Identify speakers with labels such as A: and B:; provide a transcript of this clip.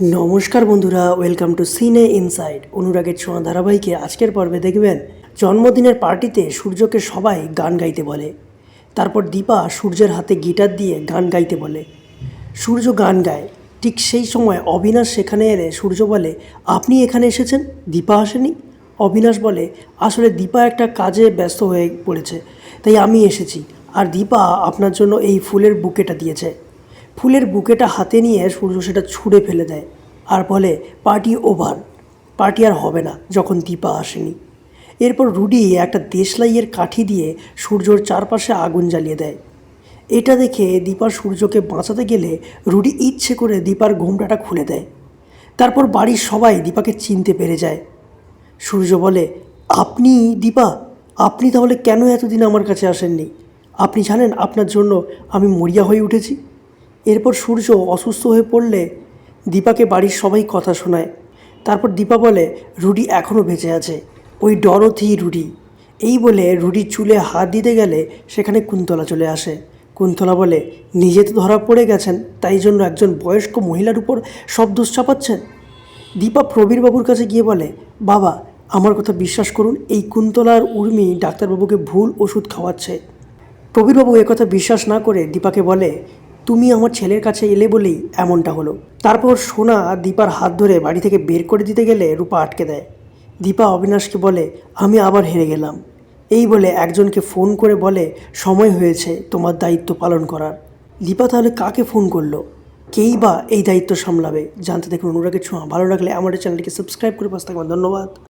A: নমস্কার বন্ধুরা welcome to সিনে ইনসাইড অনুরাগের ছোঁয়া ধারাবাহিকে আজকের পর্বে দেখবেন জন্মদিনের পার্টিতে সূর্যকে সবাই গান গাইতে বলে। তারপর দীপা সূর্যের হাতে গিটার দিয়ে গান গাইতে বলে। সূর্য গান গায়। ঠিক সেই সময় অবিনাশ সেখানে এলে সূর্য বলে, আপনি এখানে এসেছেন? দীপা আসেনি? অবিনাশ বলে, আসলে দীপা একটা কাজে ব্যস্ত হয়ে পড়েছে, তাই আমি এসেছি। আর দীপা আপনার জন্য এই ফুলের বুকেটা দিয়েছে। ফুলের বুকেটা হাতে নিয়ে সূর্য সেটা ছুঁড়ে ফেলে দেয়। আর বলে, পার্টি ওভার। পার্টি আর হবে না যখন দীপা আসেনি। এরপর রুডি একটা দেশলাইয়ের কাঠি দিয়ে সূর্যর চারপাশে আগুন জ্বালিয়ে দেয়। এটা দেখে দীপার সূর্যকে বাঁচাতে গেলে রুডি ইচ্ছে করে দীপার ঘোমটাটা খুলে দেয়। তারপর বাড়ির সবাই দীপাকে চিনতে পেরে যায়। সূর্য বলে, আপনি দীপা, আপনি তাহলে কেন এতদিন আমার কাছে আসেননি? আপনি জানেন আপনার জন্য আমি মরিয়া হয়ে উঠেছি। এরপর সূর্য অসুস্থ হয়ে পড়লে দীপাকে বাড়ির সবাই কথা শোনায়। তারপর দীপা বলে, রুডি এখনও বেঁচে আছে। ওই ডরথি রুডি। এই বলে রুডির চুলে হাত দিতে গেলে সেখানে কুন্তলা চলে আসে। কুন্তলা বলে, নিজে তো ধরা পড়ে গেছেন, তাই জন্য একজন বয়স্ক মহিলার উপর সব দোষ চাপাচ্ছেন? দীপা প্রবীরবাবুর কাছে গিয়ে বলে, বাবা, আমার কথা বিশ্বাস করুন, এই কুন্তলার উর্মি ডাক্তারবাবুকে ভুল ওষুধ খাওয়াচ্ছে। প্রবীরবাবু কথা বিশ্বাস না করে দীপাকে বলে তুমি আমার ছেলের কাছে এলে বলেই এমনটা হলো। তারপর সোনা দীপার হাত ধরে বাড়ি থেকে বের করে দিতে গেলে রূপা আটকে দেয়। দীপা অবিনাশকে বলে, আমি আবার হেরে গেলাম। এই বলে একজনকে ফোন করে বলে, সময় হয়েছে তোমার দায়িত্ব পালন করার। দীপা তাহলে কাকে ফোন করল? কেই বা এই দায়িত্ব সামলাবে? জানতে দেখুন, অনুরাগের ছোঁয়া। ভালো লাগলে আমাদের চ্যানেলটিকে সাবস্ক্রাইব করে পাশে থাকবেন। ধন্যবাদ।